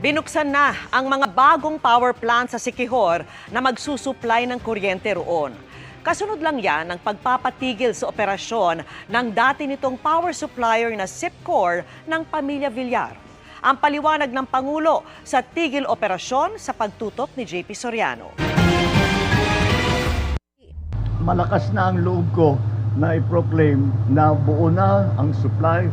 Binuksan na ang mga bagong power plant sa Sikihor na magsusupply ng kuryente roon. Kasunod lang yan ng pagpapatigil sa operasyon ng dati nitong power supplier na SIPCOR ng Pamilya Villar. Ang paliwanag ng Pangulo sa tigil operasyon sa pagtutok ni JP Soriano. malakas na ang loob ko na i-proclaim na buo na ang supply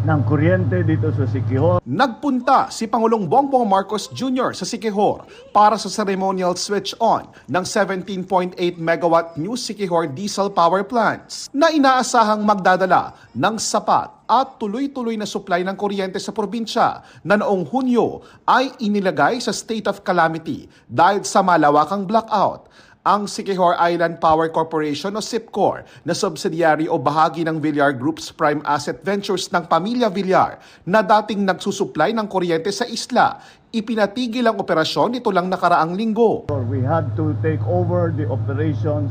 ng kuryente dito sa Sikihor. Nagpunta si Pangulong Bongbong Marcos Jr. sa Sikihor para sa ceremonial switch on ng 17.8 megawatt new Sikihor diesel power plants na inaasahang magdadala ng sapat at tuloy-tuloy na supply ng kuryente sa probinsya na noong Hunyo ay inilagay sa state of calamity dahil sa malawakang blackout ang Sikihor Island Power Corporation o SIPCOR na subsidiary o bahagi ng Villar Group's Prime Asset Ventures ng Pamilya Villar na dating nagsusupply ng kuryente sa isla. Ipinatigil ang operasyon nito lang nakaraang linggo. We had to take over the operations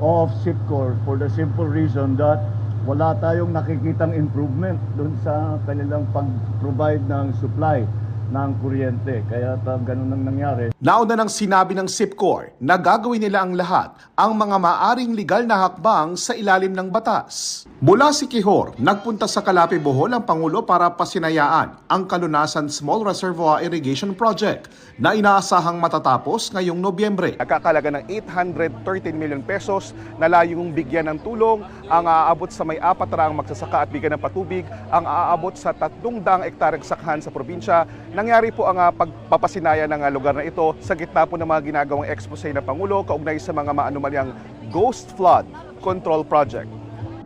of SIPCOR for the simple reason that wala tayong nakikitang improvement dun sa kanilang pag-provide ng supply ng kuryente. Kaya ta, ganun ang nangyari. Nauna nang sinabi ng SIPCOR na gagawin nila ang lahat ang mga maaring legal na hakbang sa ilalim ng batas. Mula si Kihor, nagpunta sa Calape, Bohol ang Pangulo para pasinayaan ang Kalunasan Small Reservoir Irrigation Project na inaasahang matatapos ngayong Nobyembre. Nagkakalaga ng 813 million pesos na layong bigyan ng tulong ang aabot sa may apat raang magsasaka at bigyan ng patubig ang aabot sa 300 ektaryang sakhan sa probinsya. Nangyari po ang ah, pagpapasinaya ng ah, lugar na ito sa gitna po ng mga ginagawang expose ng Pangulo kaugnay sa mga maanumalyang Ghost Flood Control Project.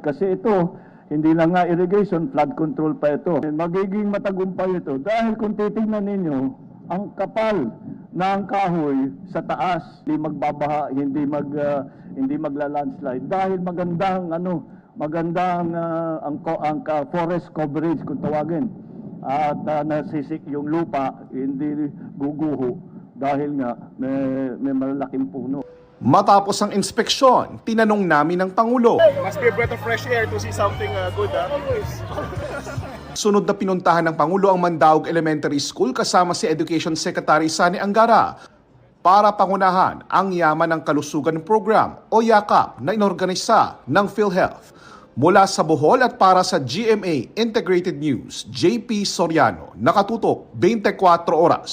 Kasi ito, hindi lang nga irrigation, flood control pa ito. Magiging matagumpay ito dahil kung titingnan ninyo, ang kapal ng kahoy sa taas, hindi magbabaha, hindi mag ah, hindi magla-landslide dahil magandang ano, magandang ah, ang ang ka- forest coverage kung tawagin. At ah, nasisik yung lupa, hindi guguho dahil nga may, may malalaking puno. Matapos ang inspeksyon, tinanong namin ng Pangulo. Must be a breath of fresh air to see something good. Sunod na pinuntahan ng Pangulo ang Mandaog Elementary School kasama si Education Secretary Sani Angara para pangunahan ang Yaman ng Kalusugan Program o YAKAP na inorganisa ng PhilHealth. Mula sa Bohol at para sa GMA Integrated News, JP Soriano, nakatutok 24 oras.